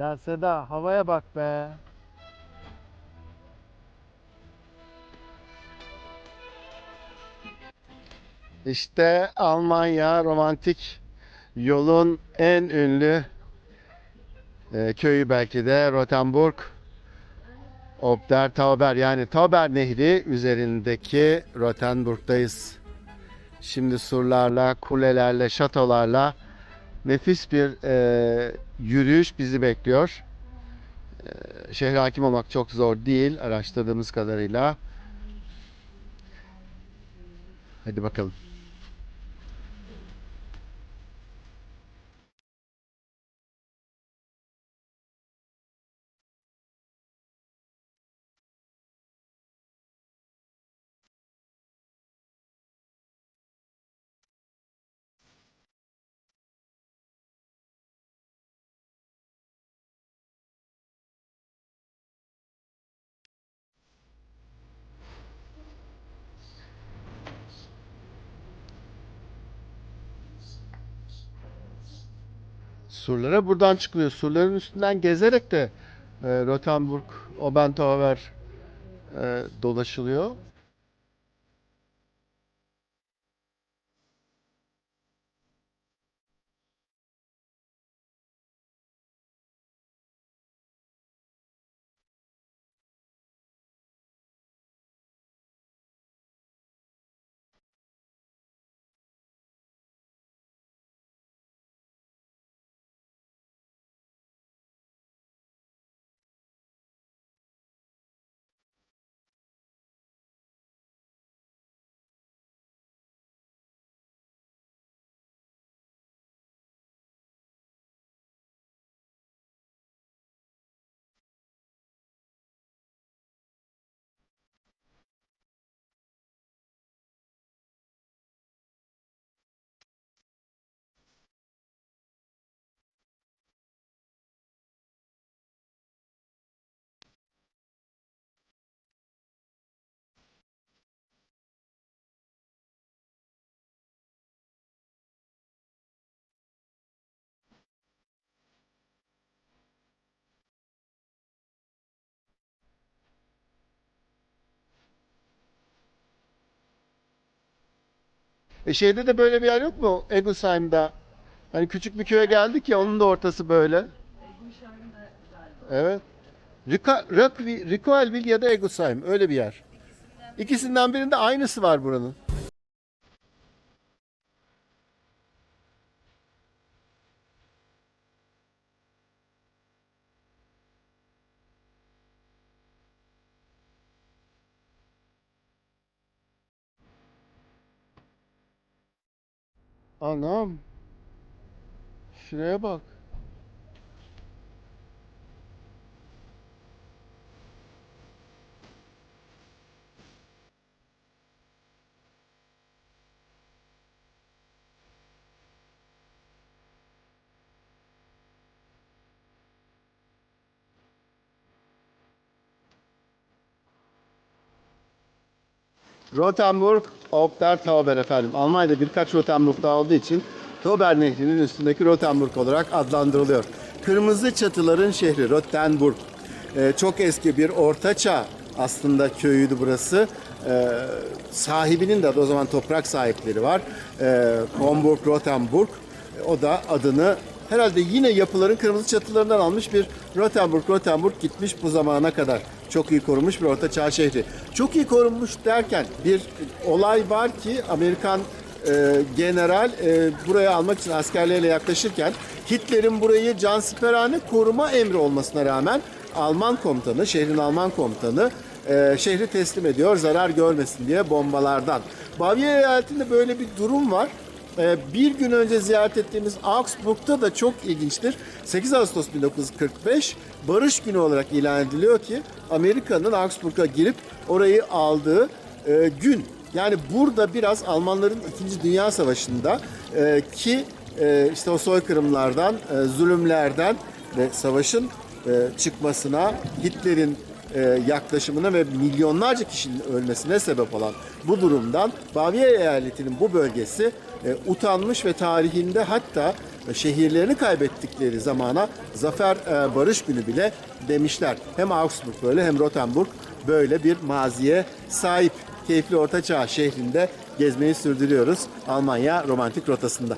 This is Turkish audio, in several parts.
Ya Seda havaya bak be. İşte Almanya romantik yolun en ünlü e, köyü belki de Rothenburg. Obder Tauber yani Tauber Nehri üzerindeki Rothenburg'dayız. Şimdi surlarla, kulelerle, şatolarla nefis bir e, yürüyüş bizi bekliyor. E, şehre hakim olmak çok zor değil araştırdığımız kadarıyla. Hadi bakalım. Surlara buradan çıkılıyor. Surların üstünden gezerek de e, Rothenburg, Obentauer e, dolaşılıyor. E şeyde de böyle bir yer yok mu? Egosheim'da. Hani küçük bir köye geldik ya onun da ortası böyle. Evet. Rika, Rockvi- Rikoelville ya da Egosheim öyle bir yer. İkisinden birinde aynısı var buranın. Anam. Şuraya bak. Rothenburg auf der Tauber efendim. Almanya'da birkaç Rothenburg daha olduğu için Tauber Nehri'nin üstündeki Rothenburg olarak adlandırılıyor. Kırmızı çatıların şehri Rothenburg. Ee, çok eski bir ortaçağ aslında köyüydü burası. Ee, sahibinin de o zaman toprak sahipleri var. Ee, Homburg, Rothenburg. O da adını herhalde yine yapıların kırmızı çatılarından almış bir Rothenburg, Rothenburg gitmiş bu zamana kadar. Çok iyi korunmuş bir orta çağ şehri. Çok iyi korunmuş derken bir olay var ki Amerikan e, general e, buraya almak için askerleriyle yaklaşırken Hitler'in burayı cansiperhane koruma emri olmasına rağmen Alman komutanı, şehrin Alman komutanı e, şehri teslim ediyor zarar görmesin diye bombalardan. Bavyera eyaletinde böyle bir durum var. Ee, Bir gün önce ziyaret ettiğimiz Augsburg'da da çok ilginçtir. 8 Ağustos 1945 Barış Günü olarak ilan ediliyor ki Amerika'nın Augsburg'a girip orayı aldığı e, gün. Yani burada biraz Almanların 2. Dünya Savaşı'nda e, ki e, işte o soykırımlardan, zulümlerden ve savaşın çıkmasına, Hitler'in yaklaşımına ve milyonlarca kişinin ölmesine sebep olan bu durumdan Baviera eyaletinin bu bölgesi e, utanmış ve tarihinde hatta şehirlerini kaybettikleri zamana Zafer e, Barış Günü bile demişler. Hem Augsburg böyle hem Rotenburg böyle bir maziye sahip. Keyifli Ortaçağ şehrinde gezmeyi sürdürüyoruz Almanya romantik rotasında.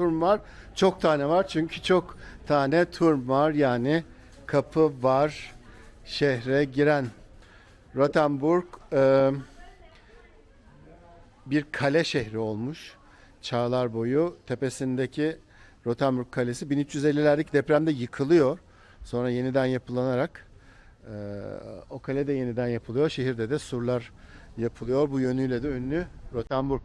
Turm var. Çok tane var çünkü çok tane turm var yani kapı var şehre giren. Rotenburg e, bir kale şehri olmuş çağlar boyu. Tepesindeki Rotenburg Kalesi 1350'lerdeki depremde yıkılıyor. Sonra yeniden yapılanarak e, o kale de yeniden yapılıyor. Şehirde de surlar yapılıyor. Bu yönüyle de ünlü Rotenburg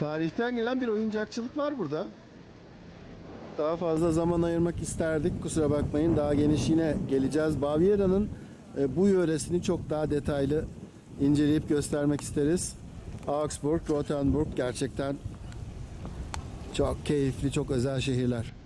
Tarihten gelen bir oyuncakçılık var burada. Daha fazla zaman ayırmak isterdik. Kusura bakmayın. Daha geniş yine geleceğiz. Baviera'nın e, bu yöresini çok daha detaylı inceleyip göstermek isteriz. Augsburg, Rotenburg gerçekten çok keyifli, çok özel şehirler.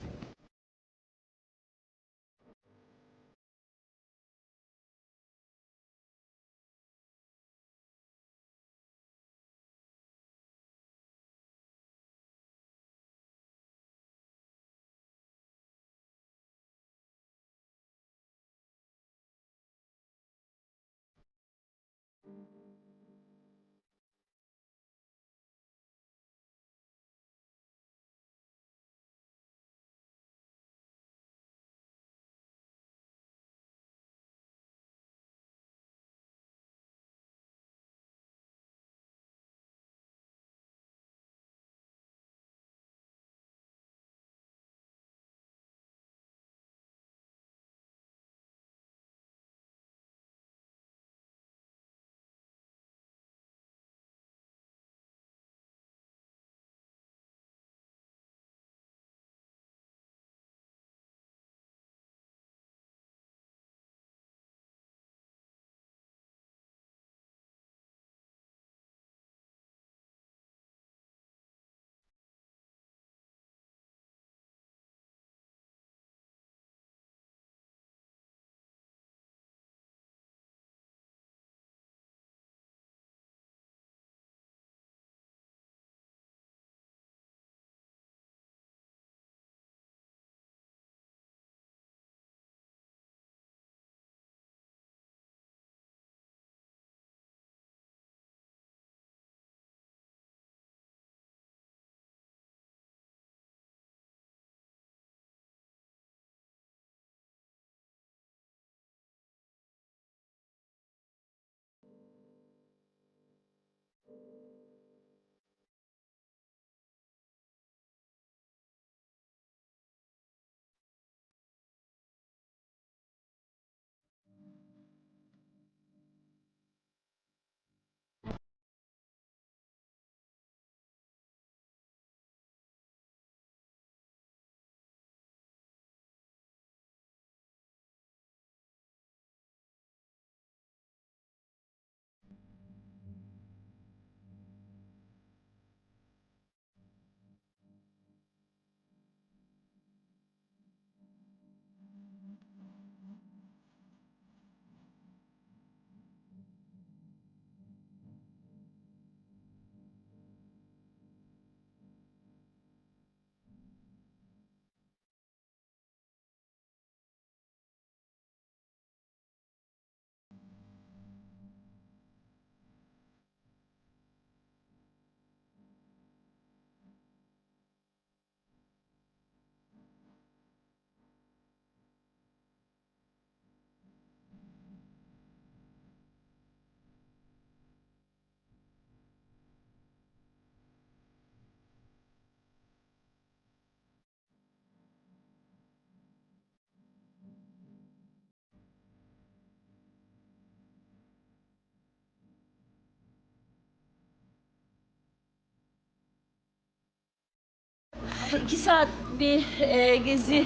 İki saat bir e, gezi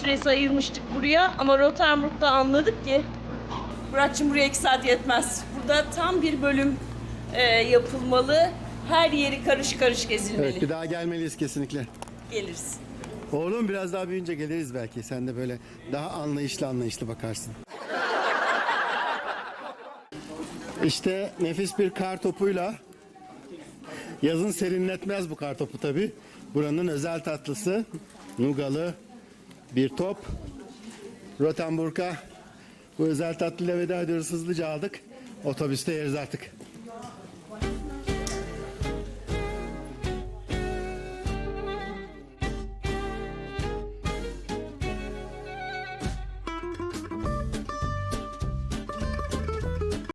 süresi ayırmıştık buraya ama Rotterdam'da anladık ki Muratçım buraya iki saat yetmez. Burada tam bir bölüm e, yapılmalı. Her yeri karış karış gezilmeli. Evet, bir daha gelmeliyiz kesinlikle. Geliriz. Oğlum biraz daha büyüyünce geliriz belki. Sen de böyle daha anlayışlı anlayışlı bakarsın. İşte nefis bir kar topuyla yazın serinletmez bu kar topu tabi. Buranın özel tatlısı nugalı bir top. Rotenburg'a bu özel tatlıyla veda ediyoruz. Hızlıca aldık. Otobüste yeriz artık.